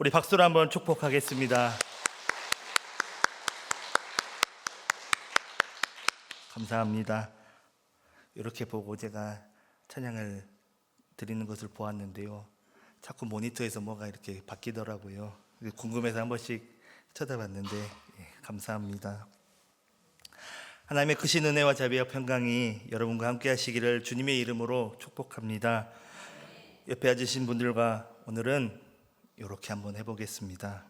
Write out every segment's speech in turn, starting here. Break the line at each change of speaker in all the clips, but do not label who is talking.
우리 박수로 한번 축복하겠습니다. 감사합니다. 이렇게 보고 제가 찬양을 드리는 것을 보았는데요. 자꾸 모니터에서 뭐가 이렇게 바뀌더라고요. 궁금해서 한 번씩 쳐다봤는데 예, 감사합니다. 하나님의 크신 은혜와 자비와 평강이 여러분과 함께 하시기를 주님의 이름으로 축복합니다. 옆에 앉으신 분들과 오늘은 이렇게 한번 해보겠습니다.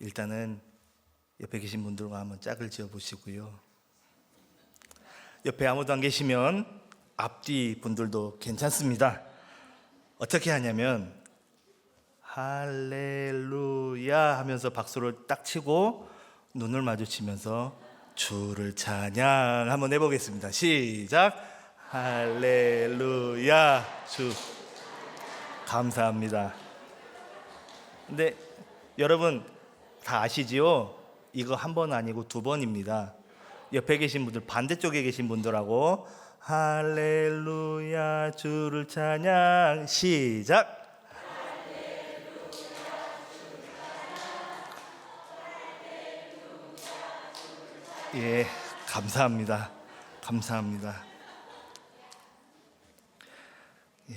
일단은 옆에 계신 분들과 한번 짝을 지어 보시고요. 옆에 아무도 안 계시면 앞뒤 분들도 괜찮습니다. 어떻게 하냐면 할렐루야 하면서 박수를 딱 치고 눈을 마주치면서 주를 찬양 한번 해보겠습니다. 시작. 할렐루야 주 감사합니다. 근데 여러분 다 아시지요? 이거 한 번 아니고 두 번입니다. 옆에 계신 분들 반대쪽에 계신 분들하고 할렐루야 주를 찬양 시작. 예, 감사합니다. 감사합니다. 예,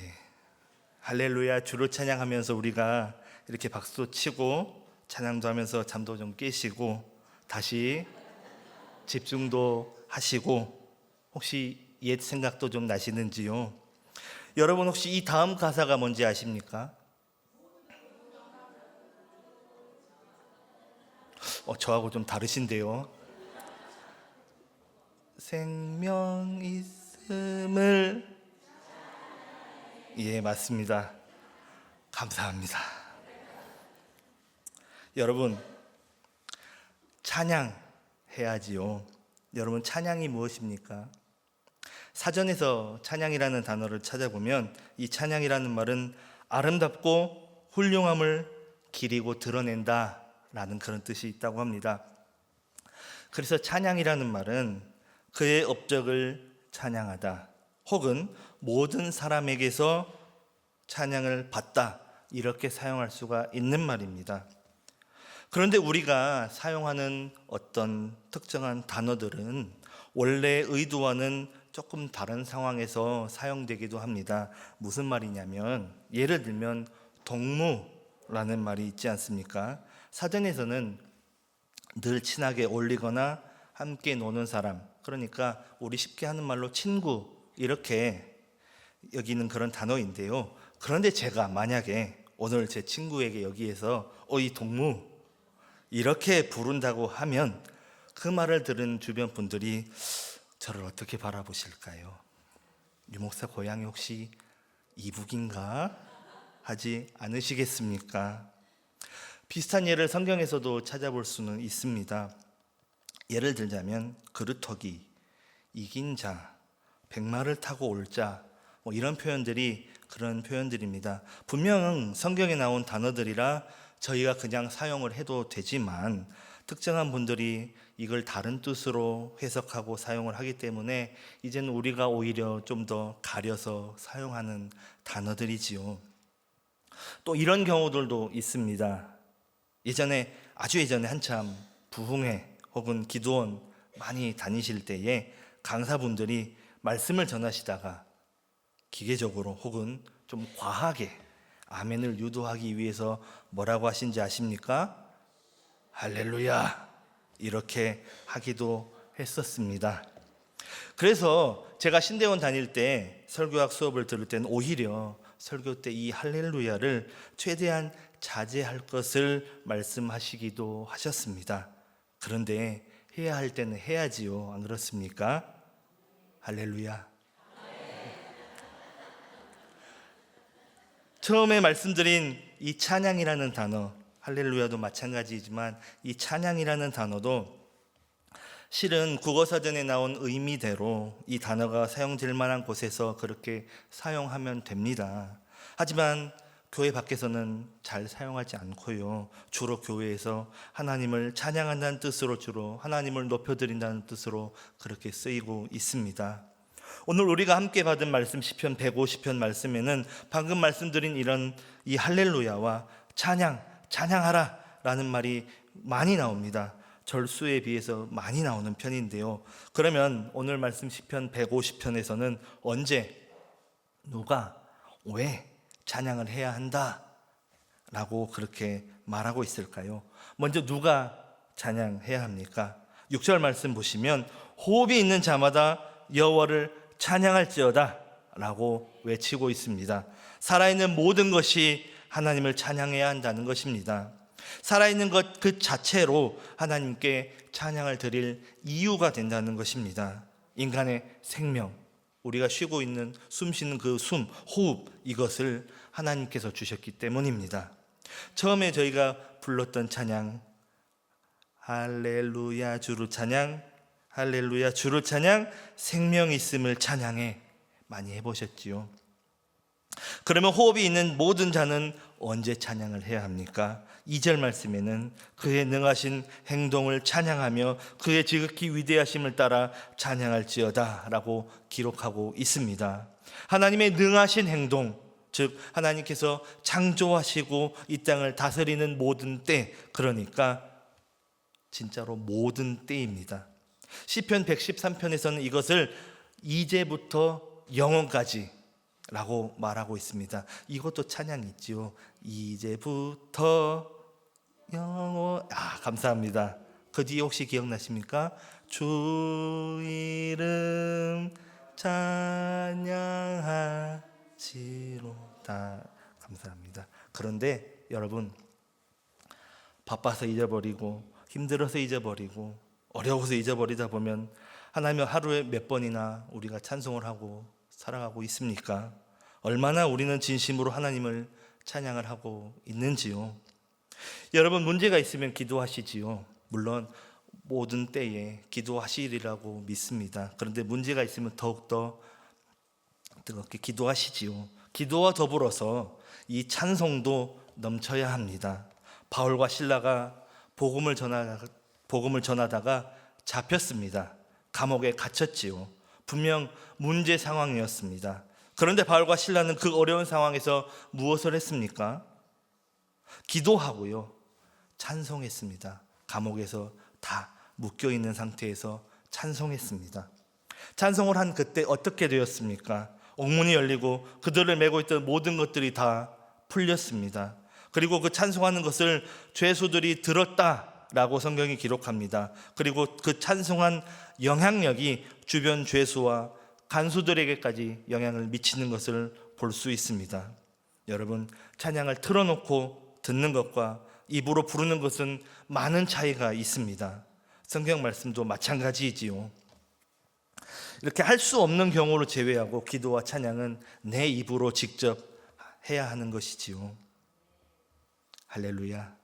할렐루야 주를 찬양하면서 우리가 이렇게 박수 치고 찬양도 하면서 잠도 좀 깨시고 다시 집중도 하시고 혹시 옛 생각도 좀 나시는지요? 여러분 혹시 이 다음 가사가 뭔지 아십니까? 어, 저하고 좀 다르신데요. 생명 있음을 예 맞습니다. 감사합니다. 여러분 찬양 해야지요. 여러분 찬양이 무엇입니까? 사전에서 찬양이라는 단어를 찾아보면 이 찬양이라는 말은 아름답고 훌륭함을 기리고 드러낸다 라는 그런 뜻이 있다고 합니다. 그래서 찬양이라는 말은 그의 업적을 찬양하다 혹은 모든 사람에게서 찬양을 받다 이렇게 사용할 수가 있는 말입니다. 그런데 우리가 사용하는 어떤 특정한 단어들은 원래 의도와는 조금 다른 상황에서 사용되기도 합니다. 무슨 말이냐면 예를 들면 동무라는 말이 있지 않습니까? 사전에서는 늘 친하게 어울리거나 함께 노는 사람, 그러니까 우리 쉽게 하는 말로 친구 이렇게 여기는 그런 단어인데요. 그런데 제가 만약에 오늘 제 친구에게 여기에서 어이 동무 이렇게 부른다고 하면 그 말을 들은 주변 분들이 저를 어떻게 바라보실까요? 유목사 고향이 혹시 이북인가 하지 않으시겠습니까? 비슷한 예를 성경에서도 찾아볼 수는 있습니다. 예를 들자면 그루터기, 이긴 자, 백마를 타고 올 자, 뭐 이런 표현들이 그런 표현들입니다. 분명 성경에 나온 단어들이라 저희가 그냥 사용을 해도 되지만 특정한 분들이 이걸 다른 뜻으로 해석하고 사용을 하기 때문에 이제는 우리가 오히려 좀 더 가려서 사용하는 단어들이지요. 또 이런 경우들도 있습니다. 예전에 아주 예전에 한참 부흥회 혹은 기도원 많이 다니실 때에 강사분들이 말씀을 전하시다가 기계적으로 혹은 좀 과하게 아멘을 유도하기 위해서 뭐라고 하신지 아십니까? 할렐루야 이렇게 하기도 했었습니다. 그래서 제가 신대원 다닐 때 설교학 수업을 들을 때는 오히려 설교 때 이 할렐루야를 최대한 자제할 것을 말씀하시기도 하셨습니다. 그런데 해야 할 때는 해야지요. 안 그렇습니까? 할렐루야. 처음에 말씀드린 이 찬양이라는 단어, 할렐루야도 마찬가지지만 이 찬양이라는 단어도 실은 국어사전에 나온 의미대로 이 단어가 사용될 만한 곳에서 그렇게 사용하면 됩니다. 하지만 교회 밖에서는 잘 사용하지 않고요. 주로 교회에서 하나님을 찬양한다는 뜻으로 주로 하나님을 높여드린다는 뜻으로 그렇게 쓰이고 있습니다. 오늘 우리가 함께 받은 말씀 시편 150편 말씀에는 방금 말씀드린 이런 이 할렐루야와 찬양, 찬양하라라는 말이 많이 나옵니다. 절수에 비해서 많이 나오는 편인데요. 그러면 오늘 말씀 시편 150편에서는 언제 누가 왜 찬양을 해야 한다 라고 그렇게 말하고 있을까요? 먼저 누가 찬양해야 합니까? 6절 말씀 보시면 호흡이 있는 자마다 여호와를 찬양할지어다 라고 외치고 있습니다. 살아있는 모든 것이 하나님을 찬양해야 한다는 것입니다. 살아있는 것 그 자체로 하나님께 찬양을 드릴 이유가 된다는 것입니다. 인간의 생명, 우리가 쉬고 있는 숨 쉬는 그 숨, 호흡 이것을 하나님께서 주셨기 때문입니다. 처음에 저희가 불렀던 찬양 할렐루야 주를 찬양 할렐루야 주를 찬양 생명 있음을 찬양해 많이 해보셨지요. 그러면 호흡이 있는 모든 자는 언제 찬양을 해야 합니까? 2절 말씀에는 그의 능하신 행동을 찬양하며 그의 지극히 위대하심을 따라 찬양할지어다 라고 기록하고 있습니다. 하나님의 능하신 행동, 즉 하나님께서 창조하시고 이 땅을 다스리는 모든 때, 그러니까 진짜로 모든 때입니다. 시편 113편에서는 이것을 이제부터 영원까지 라고 말하고 있습니다. 이것도 찬양이 있지요. 이제부터 영원 아 감사합니다. 그 뒤에 혹시 기억나십니까? 주 이름 찬양하지로다 감사합니다. 그런데 여러분 바빠서 잊어버리고 힘들어서 잊어버리고 어려워서 잊어버리다 보면 하나님 하루에 몇 번이나 우리가 찬송을 하고 살아가고 있습니까? 얼마나 우리는 진심으로 하나님을 찬양을 하고 있는지요. 여러분 문제가 있으면 기도하시지요. 물론 모든 때에 기도하시리라고 믿습니다. 그런데 문제가 있으면 더욱더 뜨겁게 기도하시지요. 기도와 더불어서 이 찬송도 넘쳐야 합니다. 바울과 신라가 복음을 전하 복음을 전하다가 잡혔습니다. 감옥에 갇혔지요. 분명 문제 상황이었습니다. 그런데 바울과 신라는 그 어려운 상황에서 무엇을 했습니까? 기도하고요. 찬송했습니다. 감옥에서 다 묶여 있는 상태에서 찬송했습니다. 찬송을 한 그때 어떻게 되었습니까? 옥문이 열리고 그들을 메고 있던 모든 것들이 다 풀렸습니다. 그리고 그 찬송하는 것을 죄수들이 들었다 라고 성경이 기록합니다. 그리고 그 찬송한 영향력이 주변 죄수와 간수들에게까지 영향을 미치는 것을 볼 수 있습니다. 여러분, 찬양을 틀어놓고 듣는 것과 입으로 부르는 것은 많은 차이가 있습니다. 성경 말씀도 마찬가지이지요. 이렇게 할 수 없는 경우를 제외하고 기도와 찬양은 내 입으로 직접 해야 하는 것이지요. 할렐루야.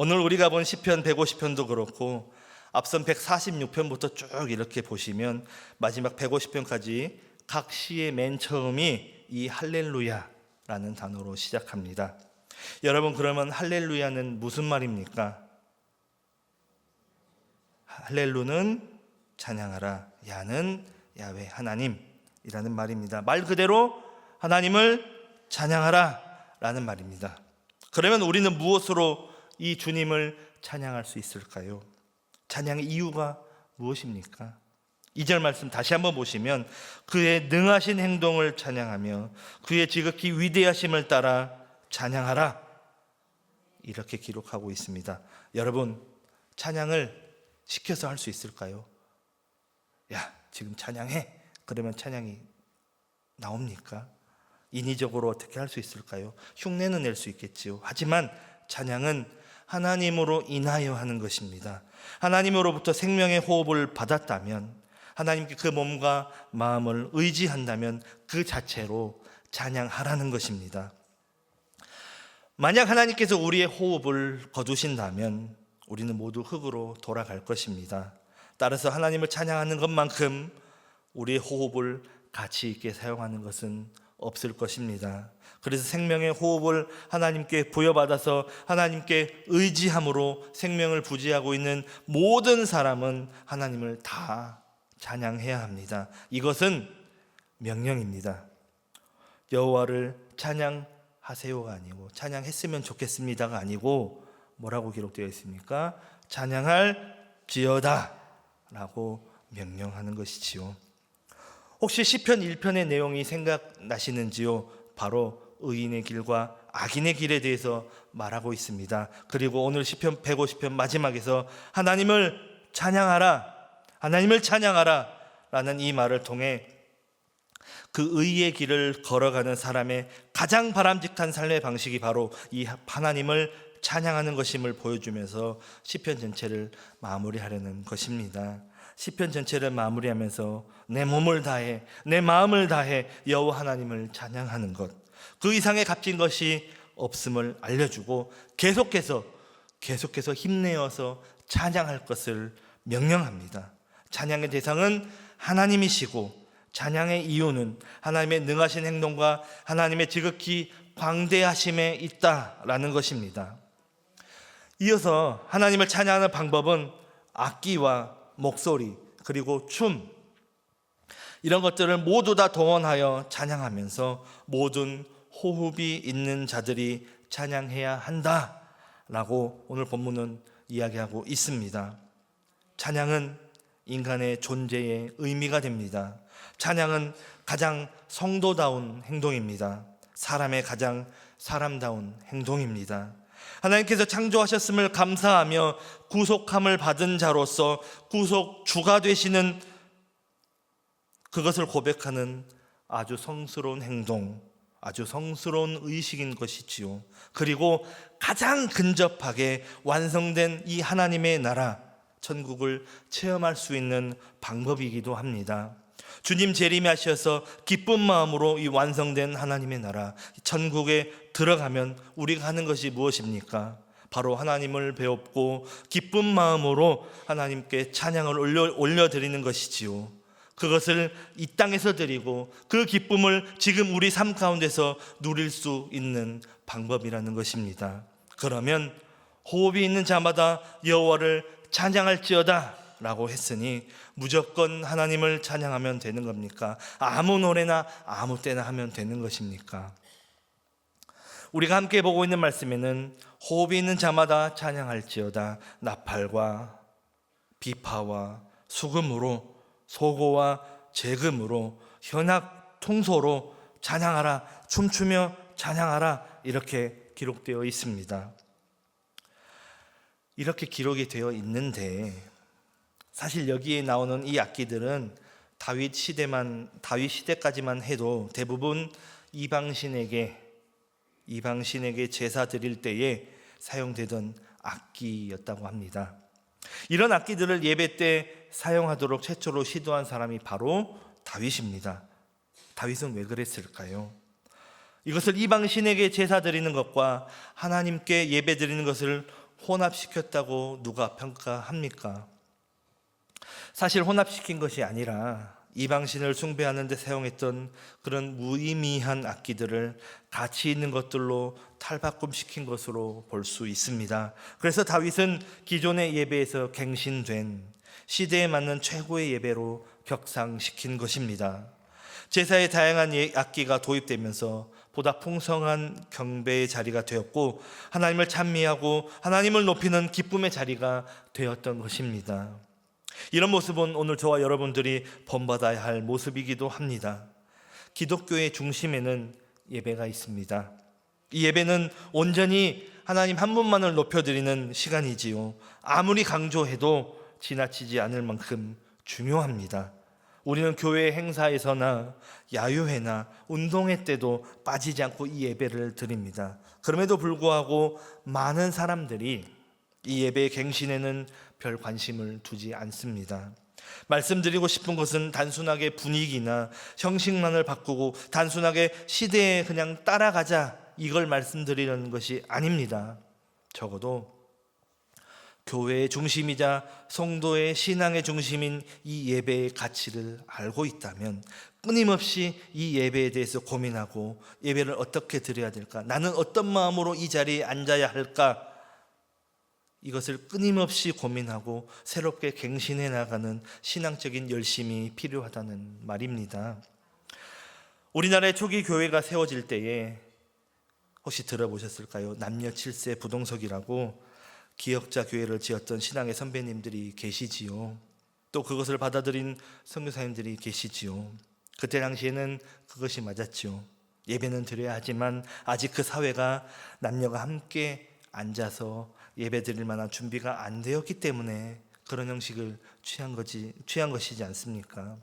오늘 우리가 본 시편 150편도 그렇고 앞선 146편부터 쭉 이렇게 보시면 마지막 150편까지 각 시의 맨 처음이 이 할렐루야라는 단어로 시작합니다. 여러분 그러면 할렐루야는 무슨 말입니까? 할렐루는 찬양하라. 야는 야외 하나님이라는 말입니다. 말 그대로 하나님을 찬양하라라는 말입니다. 그러면 우리는 무엇으로 이 주님을 찬양할 수 있을까요? 찬양의 이유가 무엇입니까? 2절 말씀 다시 한번 보시면 그의 능하신 행동을 찬양하며 그의 지극히 위대하심을 따라 찬양하라. 이렇게 기록하고 있습니다. 여러분, 찬양을 시켜서 할 수 있을까요? 야, 지금 찬양해. 그러면 찬양이 나옵니까? 인위적으로 어떻게 할 수 있을까요? 흉내는 낼 수 있겠지요. 하지만 찬양은 하나님으로 인하여 하는 것입니다. 하나님으로부터 생명의 호흡을 받았다면, 하나님께 그 몸과 마음을 의지한다면 그 자체로 찬양하라는 것입니다. 만약 하나님께서 우리의 호흡을 거두신다면 우리는 모두 흙으로 돌아갈 것입니다. 따라서 하나님을 찬양하는 것만큼 우리의 호흡을 가치 있게 사용하는 것은 없을 것입니다. 그래서 생명의 호흡을 하나님께 부여받아서 하나님께 의지함으로 생명을 부지하고 있는 모든 사람은 하나님을 다 찬양해야 합니다. 이것은 명령입니다. 여호와를 찬양 하세요가 아니고 찬양했으면 좋겠습니다가 아니고 뭐라고 기록되어 있습니까? 찬양할 지어다라고 명령하는 것이지요. 혹시 시편 1편의 내용이 생각나시는지요? 바로 의인의 길과 악인의 길에 대해서 말하고 있습니다. 그리고 오늘 시편 150편 마지막에서 하나님을 찬양하라. 하나님을 찬양하라. 라는 이 말을 통해 그 의의 길을 걸어가는 사람의 가장 바람직한 삶의 방식이 바로 이 하나님을 찬양하는 것임을 보여주면서 시편 전체를 마무리하려는 것입니다. 시편 전체를 마무리하면서 내 몸을 다해 내 마음을 다해 여호와 하나님을 찬양하는 것. 그 이상의 값진 것이 없음을 알려주고 계속해서 계속해서 힘내어서 찬양할 것을 명령합니다. 찬양의 대상은 하나님이시고 찬양의 이유는 하나님의 능하신 행동과 하나님의 지극히 광대하심에 있다라는 것입니다. 이어서 하나님을 찬양하는 방법은 악기와 목소리 그리고 춤 이런 것들을 모두 다 동원하여 찬양하면서 모든 호흡이 있는 자들이 찬양해야 한다 라고 오늘 본문은 이야기하고 있습니다. 찬양은 인간의 존재의 의미가 됩니다. 찬양은 가장 성도다운 행동입니다. 사람의 가장 사람다운 행동입니다. 하나님께서 창조하셨음을 감사하며 구속함을 받은 자로서 구속 주가 되시는 그것을 고백하는 아주 성스러운 행동, 아주 성스러운 의식인 것이지요. 그리고 가장 근접하게 완성된 이 하나님의 나라, 천국을 체험할 수 있는 방법이기도 합니다. 주님 재림하셔서 기쁜 마음으로 이 완성된 하나님의 나라, 천국에 들어가면 우리가 하는 것이 무엇입니까? 바로 하나님을 배웠고 기쁜 마음으로 하나님께 찬양을 올려, 올려드리는 것이지요. 그것을 이 땅에서 드리고 그 기쁨을 지금 우리 삶 가운데서 누릴 수 있는 방법이라는 것입니다. 그러면 호흡이 있는 자마다 여호와를 찬양할지어다 라고 했으니 무조건 하나님을 찬양하면 되는 겁니까? 아무 노래나 아무 때나 하면 되는 것입니까? 우리가 함께 보고 있는 말씀에는 호흡이 있는 자마다 찬양할지어다 나팔과 비파와 수금으로 소고와 재금으로 현악 통소로 찬양하라 춤추며 찬양하라 이렇게 기록되어 있습니다. 이렇게 기록이 되어 있는데 사실 여기에 나오는 이 악기들은 다윗 시대만 다윗 시대까지만 해도 대부분 이방신에게 이방신에게 제사 드릴 때에 사용되던 악기였다고 합니다. 이런 악기들을 예배 때 사용하도록 최초로 시도한 사람이 바로 다윗입니다. 다윗은 왜 그랬을까요? 이것을 이방 신에게 제사 드리는 것과 하나님께 예배 드리는 것을 혼합시켰다고 누가 평가합니까? 사실 혼합시킨 것이 아니라 이방신을 숭배하는 데 사용했던 그런 무의미한 악기들을 가치 있는 것들로 탈바꿈시킨 것으로 볼 수 있습니다. 그래서 다윗은 기존의 예배에서 갱신된 시대에 맞는 최고의 예배로 격상시킨 것입니다. 제사의 다양한 예- 악기가 도입되면서 보다 풍성한 경배의 자리가 되었고 하나님을 찬미하고 하나님을 높이는 기쁨의 자리가 되었던 것입니다. 이런 모습은 오늘 저와 여러분들이 본받아야 할 모습이기도 합니다. 기독교의 중심에는 예배가 있습니다. 이 예배는 온전히 하나님 한 분만을 높여드리는 시간이지요. 아무리 강조해도 지나치지 않을 만큼 중요합니다. 우리는 교회 행사에서나 야유회나 운동회 때도 빠지지 않고 이 예배를 드립니다. 그럼에도 불구하고 많은 사람들이 이 예배의 갱신에는 별 관심을 두지 않습니다. 말씀드리고 싶은 것은 단순하게 분위기나 형식만을 바꾸고 단순하게 시대에 그냥 따라가자 이걸 말씀드리려는 것이 아닙니다. 적어도 교회의 중심이자 성도의 신앙의 중심인 이 예배의 가치를 알고 있다면 끊임없이 이 예배에 대해서 고민하고 예배를 어떻게 드려야 될까? 나는 어떤 마음으로 이 자리에 앉아야 할까? 이것을 끊임없이 고민하고 새롭게 갱신해 나가는 신앙적인 열심이 필요하다는 말입니다. 우리나라의 초기 교회가 세워질 때에 혹시 들어보셨을까요? 남녀 칠세 부동석이라고 기역자 교회를 지었던 신앙의 선배님들이 계시지요. 또 그것을 받아들인 선교사님들이 계시지요. 그때 당시에는 그것이 맞았죠. 예배는 드려야 하지만 아직 그 사회가 남녀가 함께 앉아서 예배 드릴 만한 준비가 안 되었기 때문에 그런 형식을 취한 거지 취한 것이지 않습니까?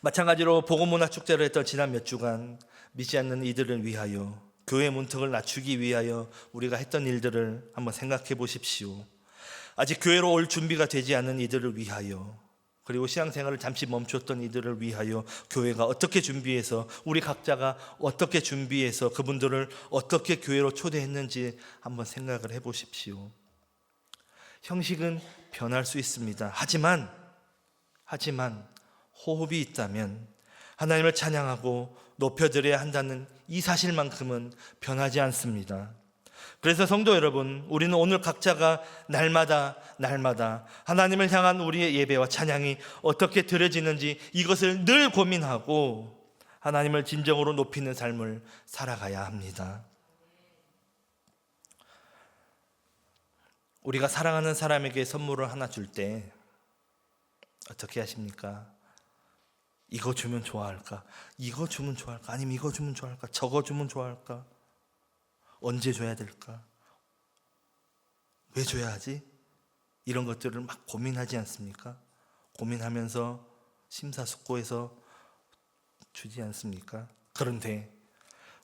마찬가지로 복음문화 축제를 했던 지난 몇 주간 믿지 않는 이들을 위하여 교회 문턱을 낮추기 위하여 우리가 했던 일들을 한번 생각해 보십시오. 아직 교회로 올 준비가 되지 않은 이들을 위하여 그리고 신앙생활을 잠시 멈췄던 이들을 위하여 교회가 어떻게 준비해서 우리 각자가 어떻게 준비해서 그분들을 어떻게 교회로 초대했는지 한번 생각을 해 보십시오. 형식은 변할 수 있습니다. 하지만 하지만 호흡이 있다면 하나님을 찬양하고 높여드려야 한다는 이 사실만큼은 변하지 않습니다. 그래서 성도 여러분, 우리는 오늘 각자가 날마다 날마다 하나님을 향한 우리의 예배와 찬양이 어떻게 드려지는지 이것을 늘 고민하고 하나님을 진정으로 높이는 삶을 살아가야 합니다. 우리가 사랑하는 사람에게 선물을 하나 줄 때 어떻게 하십니까? 이거 주면 좋아할까? 이거 주면 좋아할까? 아니면 이거 주면 좋아할까? 저거 주면 좋아할까? 언제 줘야 될까? 왜 줘야 하지? 이런 것들을 막 고민하지 않습니까? 고민하면서 심사숙고해서 주지 않습니까? 그런데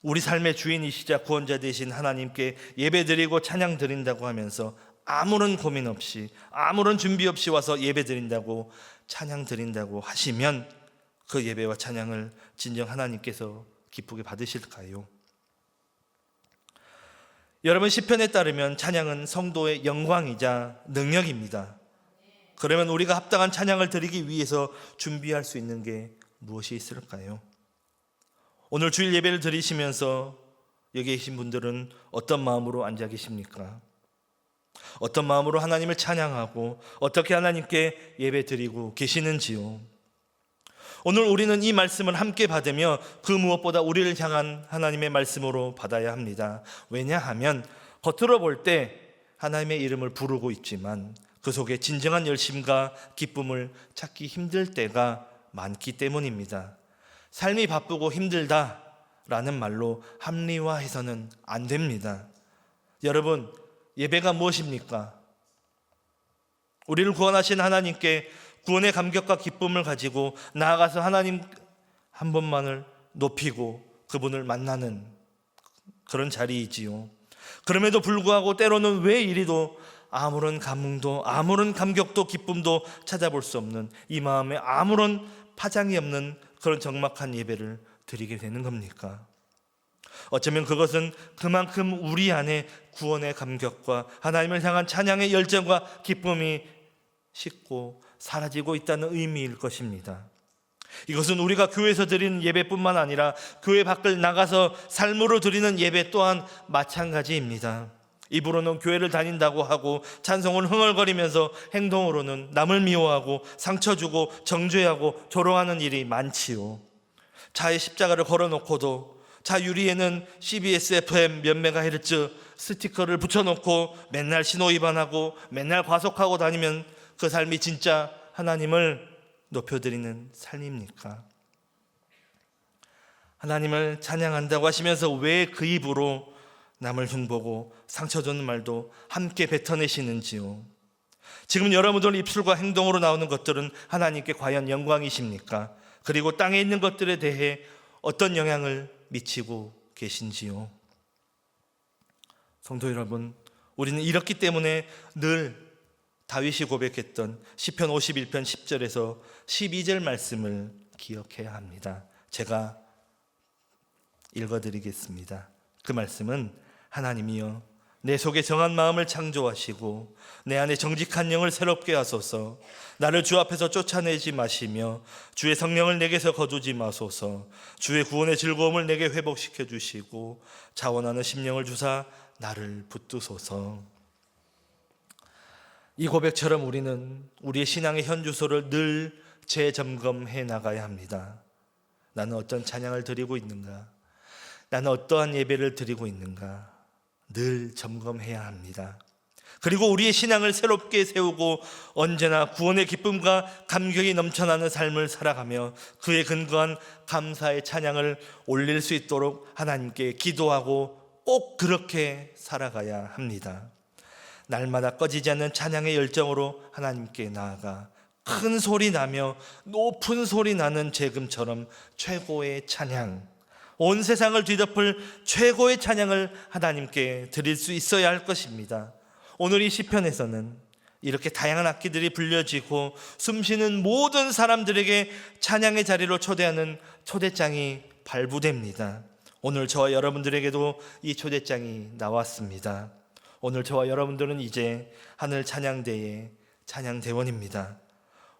우리 삶의 주인이시자 구원자 되신 하나님께 예배드리고 찬양 드린다고 하면서 아무런 고민 없이 아무런 준비 없이 와서 예배 드린다고 찬양 드린다고 하시면 그 예배와 찬양을 진정 하나님께서 기쁘게 받으실까요? 여러분 시편에 따르면 찬양은 성도의 영광이자 능력입니다. 그러면 우리가 합당한 찬양을 드리기 위해서 준비할 수 있는 게 무엇이 있을까요? 오늘 주일 예배를 드리시면서 여기 계신 분들은 어떤 마음으로 앉아 계십니까? 어떤 마음으로 하나님을 찬양하고 어떻게 하나님께 예배 드리고 계시는지요? 오늘 우리는 이 말씀을 함께 받으며 그 무엇보다 우리를 향한 하나님의 말씀으로 받아야 합니다. 왜냐하면 겉으로 볼 때 하나님의 이름을 부르고 있지만 그 속에 진정한 열심과 기쁨을 찾기 힘들 때가 많기 때문입니다. 삶이 바쁘고 힘들다 라는 말로 합리화해서는 안 됩니다. 여러분, 예배가 무엇입니까? 우리를 구원하신 하나님께 구원의 감격과 기쁨을 가지고 나아가서 하나님 한 번만을 높이고 그분을 만나는 그런 자리이지요. 그럼에도 불구하고 때로는 왜 이리도 아무런 감흥도 아무런 감격도 기쁨도 찾아볼 수 없는 이 마음에 아무런 파장이 없는 그런 적막한 예배를 드리게 되는 겁니까? 어쩌면 그것은 그만큼 우리 안에 구원의 감격과 하나님을 향한 찬양의 열정과 기쁨이 식고 사라지고 있다는 의미일 것입니다. 이것은 우리가 교회에서 드리는 예배뿐만 아니라 교회 밖을 나가서 삶으로 드리는 예배 또한 마찬가지입니다. 입으로는 교회를 다닌다고 하고 찬송을 흥얼거리면서 행동으로는 남을 미워하고 상처 주고 정죄하고 조롱하는 일이 많지요. 차에 십자가를 걸어놓고도 차 유리에는 CBS FM 몇 메가헤르츠 스티커를 붙여놓고 맨날 신호 위반하고 맨날 과속하고 다니면 그 삶이 진짜 하나님을 높여드리는 삶입니까? 하나님을 찬양한다고 하시면서 왜 그 입으로 남을 흉보고 상처 주는 말도 함께 뱉어내시는지요? 지금 여러분들 입술과 행동으로 나오는 것들은 하나님께 과연 영광이십니까? 그리고 땅에 있는 것들에 대해 어떤 영향을 미치고 계신지요? 성도 여러분, 우리는 이렇기 때문에 늘 다윗이 고백했던 시편 51편 10절에서 12절 말씀을 기억해야 합니다. 제가 읽어 드리겠습니다. 그 말씀은 하나님이여 내 속에 정한 마음을 창조하시고 내 안에 정직한 영을 새롭게 하소서 나를 주 앞에서 쫓아내지 마시며 주의 성령을 내게서 거두지 마소서 주의 구원의 즐거움을 내게 회복시켜 주시고 자원하는 심령을 주사 나를 붙드소서 이 고백처럼 우리는 우리의 신앙의 현주소를 늘 재점검해 나가야 합니다. 나는 어떤 찬양을 드리고 있는가? 나는 어떠한 예배를 드리고 있는가 늘 점검해야 합니다. 그리고 우리의 신앙을 새롭게 세우고 언제나 구원의 기쁨과 감격이 넘쳐나는 삶을 살아가며 그에 근거한 감사의 찬양을 올릴 수 있도록 하나님께 기도하고 꼭 그렇게 살아가야 합니다. 날마다 꺼지지 않는 찬양의 열정으로 하나님께 나아가 큰 소리 나며 높은 소리 나는 재금처럼 최고의 찬양, 온 세상을 뒤덮을 최고의 찬양을 하나님께 드릴 수 있어야 할 것입니다. 오늘 이 시편에서는 이렇게 다양한 악기들이 불려지고 숨쉬는 모든 사람들에게 찬양의 자리로 초대하는 초대장이 발부됩니다. 오늘 저와 여러분들에게도 이 초대장이 나왔습니다. 오늘 저와 여러분들은 이제 하늘 찬양대의 찬양대원입니다.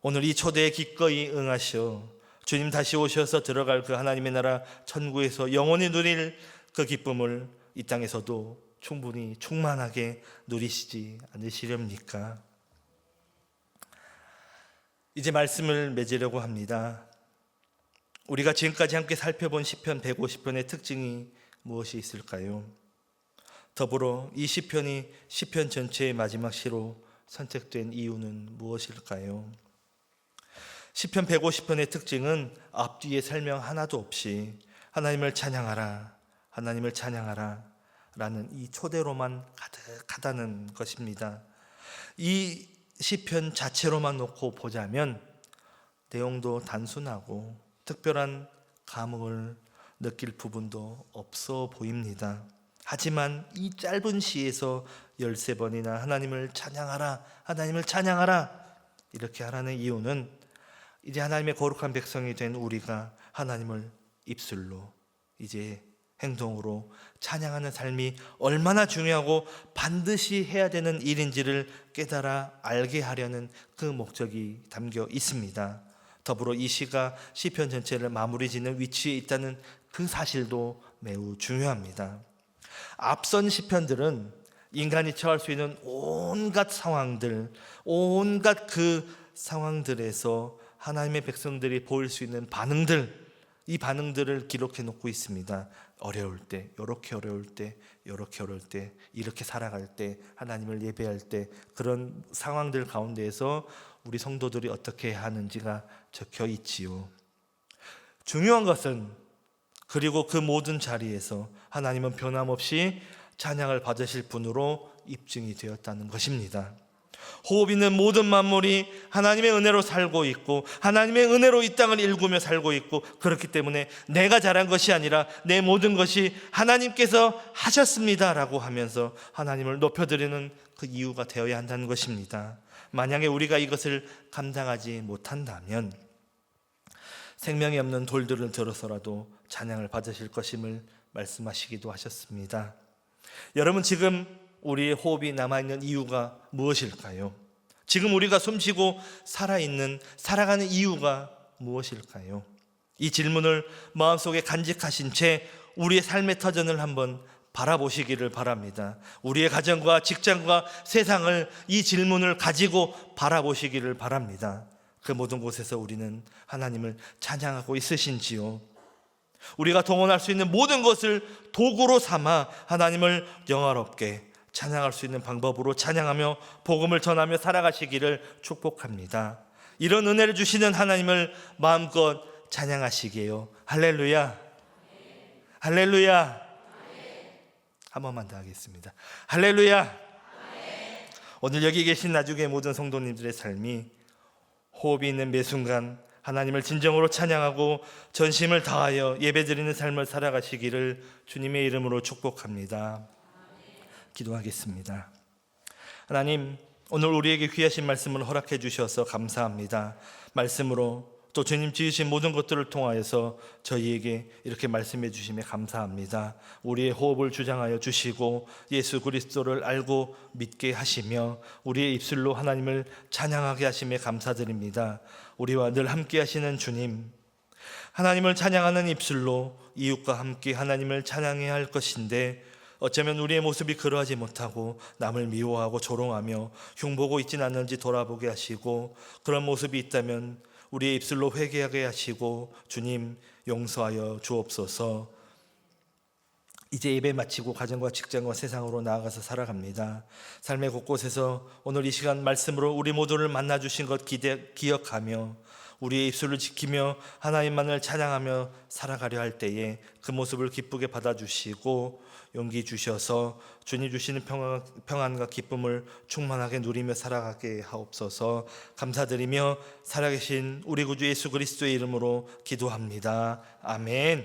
오늘 이 초대에 기꺼이 응하시어 주님 다시 오셔서 들어갈 그 하나님의 나라 천국에서 영원히 누릴 그 기쁨을 이 땅에서도 충분히 충만하게 누리시지 않으시렵니까? 이제 말씀을 맺으려고 합니다. 우리가 지금까지 함께 살펴본 시편 150편의 특징이 무엇이 있을까요? 더불어 이 시편이 시편 전체의 마지막 시로 선택된 이유는 무엇일까요? 시편 150편의 특징은 앞뒤에 설명 하나도 없이 하나님을 찬양하라, 하나님을 찬양하라 라는 이 초대로만 가득하다는 것입니다. 이 시편 자체로만 놓고 보자면 내용도 단순하고 특별한 감흥을 느낄 부분도 없어 보입니다. 하지만 이 짧은 시에서 13번이나 하나님을 찬양하라, 하나님을 찬양하라 이렇게 하라는 이유는 이제 하나님의 거룩한 백성이 된 우리가 하나님을 입술로 이제 행동으로 찬양하는 삶이 얼마나 중요하고 반드시 해야 되는 일인지를 깨달아 알게 하려는 그 목적이 담겨 있습니다. 더불어 이 시가 시편 전체를 마무리 짓는 위치에 있다는 그 사실도 매우 중요합니다. 앞선 시편들은 인간이 처할 수 있는 온갖 상황들, 온갖 그 상황들에서 하나님의 백성들이 보일 수 있는 반응들, 이 반응들을 기록해 놓고 있습니다. 어려울 때, 이렇게 어려울 때, 이렇게 어려울 때, 이렇게 살아갈 때, 하나님을 예배할 때 그런 상황들 가운데에서 우리 성도들이 어떻게 하는지가 적혀 있지요. 중요한 것은 그리고 그 모든 자리에서 하나님은 변함없이 찬양을 받으실 분으로 입증이 되었다는 것입니다. 호흡 있는 모든 만물이 하나님의 은혜로 살고 있고 하나님의 은혜로 이 땅을 일구며 살고 있고 그렇기 때문에 내가 잘한 것이 아니라 내 모든 것이 하나님께서 하셨습니다라고 하면서 하나님을 높여드리는 그 이유가 되어야 한다는 것입니다. 만약에 우리가 이것을 감당하지 못한다면 생명이 없는 돌들을 들어서라도 찬양을 받으실 것임을 말씀하시기도 하셨습니다. 여러분 지금 우리의 호흡이 남아 있는 이유가 무엇일까요? 지금 우리가 숨쉬고 살아 있는, 살아가는 이유가 무엇일까요? 이 질문을 마음속에 간직하신 채 우리의 삶의 터전을 한번 바라보시기를 바랍니다. 우리의 가정과 직장과 세상을 이 질문을 가지고 바라보시기를 바랍니다. 그 모든 곳에서 우리는 하나님을 찬양하고 있으신지요? 우리가 동원할 수 있는 모든 것을 도구로 삼아 하나님을 영화롭게 찬양할 수 있는 방법으로 찬양하며 복음을 전하며 살아가시기를 축복합니다. 이런 은혜를 주시는 하나님을 마음껏 찬양하시게요. 할렐루야. 할렐루야. 한 번만 더 하겠습니다. 할렐루야. 오늘 여기 계신 나중에 모든 성도님들의 삶이 호흡이 있는 매 순간 하나님을 진정으로 찬양하고 전심을 다하여 예배드리는 삶을 살아가시기를 주님의 이름으로 축복합니다. 기도하겠습니다. 하나님, 오늘 우리에게 귀하신 말씀을 허락해 주셔서 감사합니다. 말씀으로 또 주님 지으신 모든 것들을 통하여서 저희에게 이렇게 말씀해 주심에 감사합니다. 우리의 호흡을 주장하여 주시고 예수 그리스도를 알고 믿게 하시며 우리의 입술로 하나님을 찬양하게 하심에 감사드립니다. 우리와 늘 함께 하시는 주님, 하나님을 찬양하는 입술로 이웃과 함께 하나님을 찬양해야 할 것인데 어쩌면 우리의 모습이 그러하지 못하고 남을 미워하고 조롱하며 흉보고 있진 않는지 돌아보게 하시고 그런 모습이 있다면 우리의 입술로 회개하게 하시고 주님 용서하여 주옵소서. 이제 예배 마치고 가정과 직장과 세상으로 나아가서 살아갑니다. 삶의 곳곳에서 오늘 이 시간 말씀으로 우리 모두를 만나 주신 것 기대, 기억하며 우리의 입술을 지키며 하나님만을 찬양하며 살아가려 할 때에 그 모습을 기쁘게 받아주시고 용기 주셔서 주님 주시는 평안, 평안 과 기쁨을 충만하게 누리며 살아가게 하옵소서 감사드리며 살아계신 우리 구주 예수 그리스도의 이름으로 기도합니다. 아멘.